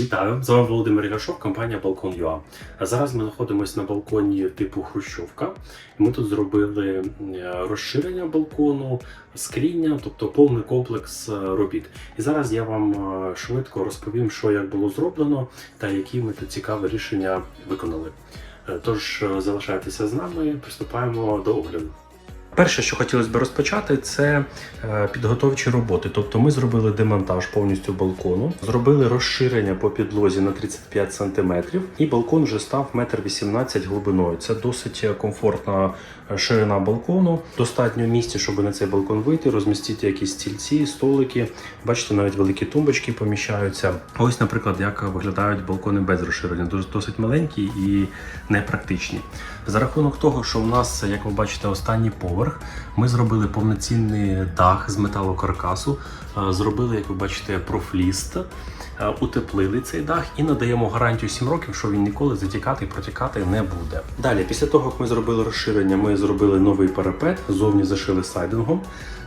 Вітаю! З вами Володимир Ігашов, компанія Балкон.ua. А зараз ми знаходимося на балконі типу Хрущовка. Ми тут зробили е, розширення балкону, скріння, тобто повний комплекс е, робіт. І зараз я вам е, швидко розповім, що як було зроблено та які ми тут цікаві рішення виконали. Тож залишайтеся з нами, приступаємо до огляду. Перше, що хотілося б розпочати, це е, підготовчі роботи. Тобто ми зробили демонтаж повністю балкону, зробили розширення по підлозі на 35 см, і балкон вже став 1,18 м глибиною. Це досить комфортна е, ширина балкону. Достатньо місця, щоб на цей балкон вийти, розмістити якісь стільці, столики. Бачите, навіть великі тумбочки поміщаються. Ось, наприклад, як виглядають балкони без розширення. Дос- Досить маленькі і непрактичні. За рахунок того, що у нас, як ви бачите, останній поверх, ми зробили повноцінний дах з металокаркасу, е, зробили, як ви бачите, профліст, е, утеплили цей дах і надаємо гарантію 7 років, що він ніколи затікати і протікати не буде. Далі, після того, як ми зробили розширення, ми зробили новий парапет, зовні зашили сайдингом.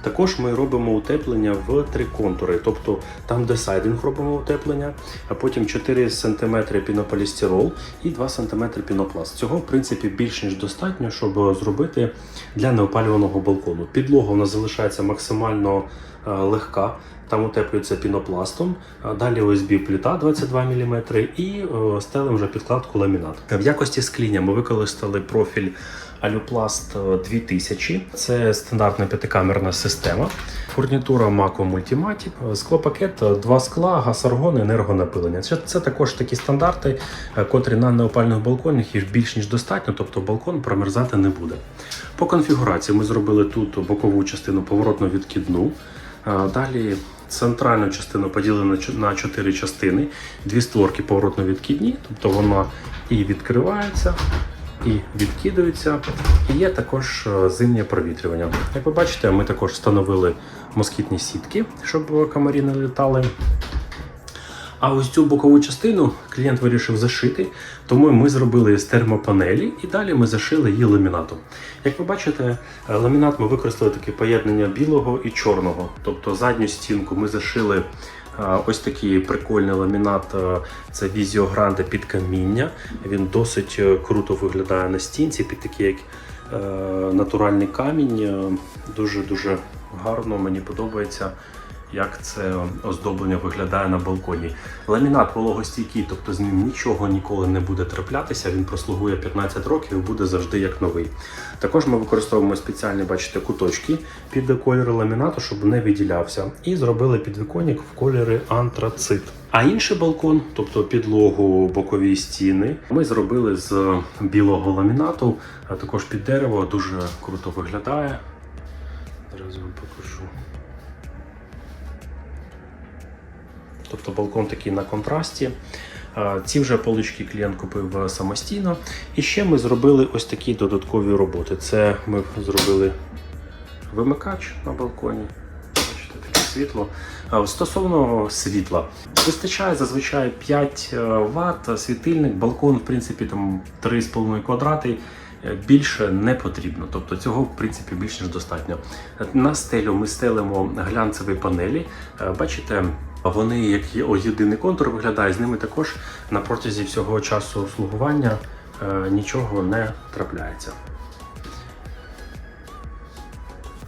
Також ми робимо утеплення в три контури, тобто там, де сайдинг робимо утеплення, а потім 4 см пінополістирол і 2 см пінопласт. Цього, в принципі, більш ніж достатньо, щоб зробити для неопалюваного балкону. Підлога у нас залишається максимально е, легка. Там утеплюється пінопластом, далі ОСБ пліта 22 мм і е, стелим вже підкладку ламінат. В якості скління ми використали профіль Алюпласт 2000. Це стандартна п'ятикамерна система. Фурнітура Maco Multimatic, склопакет, два скла, газ аргон, енергонапилення. Це, це також такі стандарти, е, котрі на неопальних балконах їх більш ніж достатньо, тобто балкон промерзати не буде. По конфігурації ми зробили тут бокову частину поворотно відкидну. Е, Далі центральну частину поділили на на чотири частини, дві створки поворотно відкидні, тобто вона і відкривається, і відкидується. І є також е, зимнє провітрювання. Як ви бачите, ми також встановили москітні сітки, щоб комарі не літали. А ось цю бокову частину клієнт вирішив зашити, тому ми зробили з термопанелі і далі ми зашили її ламінатом. Як ви бачите, е, ламінат ми використали таке поєднання білого і чорного. Тобто задню стінку ми зашили ось такий прикольний ламінат. е, Це Visio Grande під каміння. Він досить е, круто виглядає на стінці, під такий як е, натуральний камінь. Дуже-дуже гарно, мені подобається як це оздоблення виглядає на балконі. Ламінат вологостійкий, тобто з ним нічого ніколи не буде траплятися. Він прослугує 15 років і буде завжди як новий. Також ми використовуємо спеціальні, бачите, куточки під кольори ламінату, щоб не виділявся. І зробили підвіконник в кольори антрацит. А інший балкон, тобто підлогу, бокові стіни, ми зробили з білого ламінату, а також під дерево дуже круто виглядає. Зараз вам покажу. Тобто балкон такий на контрасті. Ці вже полички клієнт купив е, самостійно. І ще ми зробили ось такі додаткові роботи. Це ми зробили вимикач на балконі. Бачите, таке світло. Стосовно світла, вистачає зазвичай 5 Вт, світильник, балкон, в принципі, там 3,5 квадрати. Е, Більше не потрібно, тобто цього в принципі більш ніж достатньо. На стелю ми стелимо глянцеві панелі. Е, Бачите, вони як єдиний контур виглядає, з ними також на протязі всього часу обслугування е, нічого не трапляється.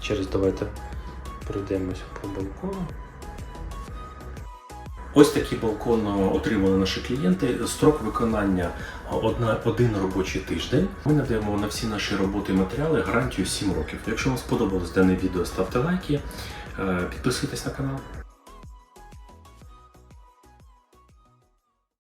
Через давайте пройдемось по балкону. Ось такий балкон е, отримали наші клієнти. Строк виконання одна, один робочий тиждень. Ми надаємо на всі наші роботи і матеріали гарантію 7 років. Якщо вам сподобалось дане відео, ставте лайки, е, підписуйтесь на канал.